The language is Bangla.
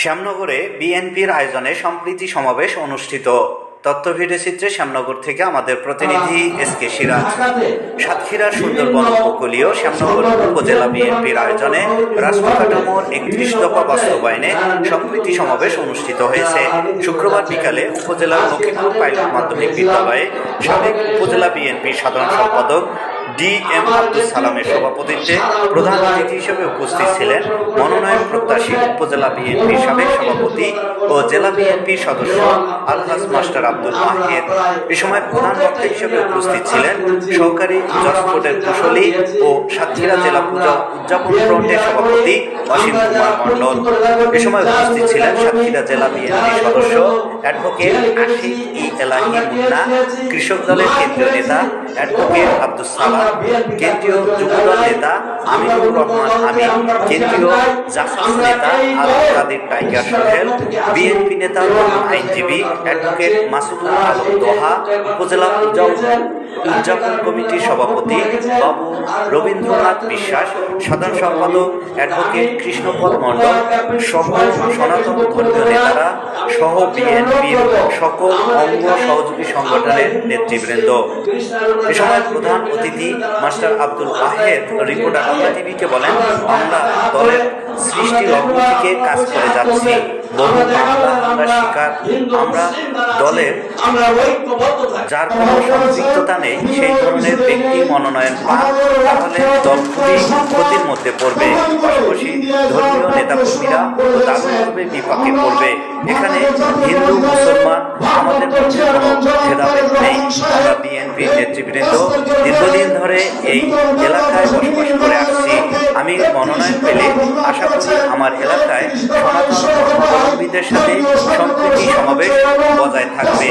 শ্যামনগরে বিএনপির আয়োজনে সম্প্রীতি সমাবেশ অনুষ্ঠিত। তথ্য ভিডিও চিত্রে শ্যামনগর থেকে আমাদের প্রতিনিধি এস কে সিরাজ। সাতক্ষীরার সুন্দরবন উপকূলীয় শ্যামনগর উপজেলা বিএনপির আয়োজনে রাষ্ট্র কাঠামোর একত্রিশ দফা বাস্তবায়নে সম্প্রীতি সমাবেশ অনুষ্ঠিত হয়েছে। শুক্রবার বিকালে উপজেলার লক্ষ্মীপুর পাইলট মাধ্যমিক বিদ্যালয়ে সাবেক উপজেলা বিএনপির সাধারণ সম্পাদক ডি এম আব্দুল সালামের সভাপতিত্বে প্রধান অতিথি হিসেবে উপস্থিত ছিলেন মনোনয়ন প্রত্যাশী উপজেলা বিএনপির সাবেক সভাপতি ও জেলা বিএনপির সদস্য আলহাজ মাস্টার আব্দুল মাহির। এ সময় প্রধান বক্তা হিসেবে উপস্থিত ছিলেন সহকারী জজকোর্টের কুশলী ও সাতক্ষীরা জেলা পূজা উদযাপন ফ্রন্টের সভাপতি অসীম কুমার মণ্ডল। এ সময় উপস্থিত ছিলেন সাতক্ষীরা জেলা বিএনপির সদস্য অ্যাডভোকেট আশিক ই এলাহি মুন্না, কৃষক দলের কেন্দ্রীয় নেতা অ্যাডভোকেট আব্দুল সালাম। কেন্দ্রীয় যুবদল নেতা আমিনুর রহমান কেন্দ্রীয় নেতা কাদের টাইগার সোহেল, বিএনপি নেতা আইনজীবী অ্যাডভোকেট মাসুদুল আলম দোহা, উপজেলা উদযাপন কমিটির সভাপতি বাবু রবীন্দ্রনাথ বিশ্বাস, সাধারণ সম্পাদক অ্যাডভোকেট কৃষ্ণপদ মণ্ডল, সহ সনাতন ধর্মীয় নেতারা সহ বিএনপির সকল অঙ্গ সহযোগী সংগঠনের নেতৃবৃন্দ। এ সময় প্রধান অতিথি মাস্টার আব্দুল ওয়াহেদ রিপোর্টার বাংলা টিভিকে বলেন, আমরা দলের সৃষ্টি লগ্ন থেকে কাজ করে যাচ্ছি। বহু আমরা শিকার আমরা দলের। যার কোনো সম্পৃক্ততা নেই, সেই ধরনের ব্যক্তি মনোনয়ন পান, তাহলে দল খুবই ক্ষতির মধ্যে পড়বে। পাশাপাশি ধর্মীয় নেতাকর্মীরা দারুণভাবে বিপাকে পড়বে। এখানে হিন্দু, মুসলমান, আমাদের মধ্যে কোনো ভেদাভেদ নেই। আমরা বিএনপির নেতৃবৃন্দ। দীর্ঘদিন ধরে এই এলাকায় বসবাস করে আসছি। আমি মনোনয়ন পেলে আশা করি আমার এলাকায় সনাতন ধর্মাবলম্বীদের সাথে সম্প্রীতি, সমাবেশ বজায় থাকবে।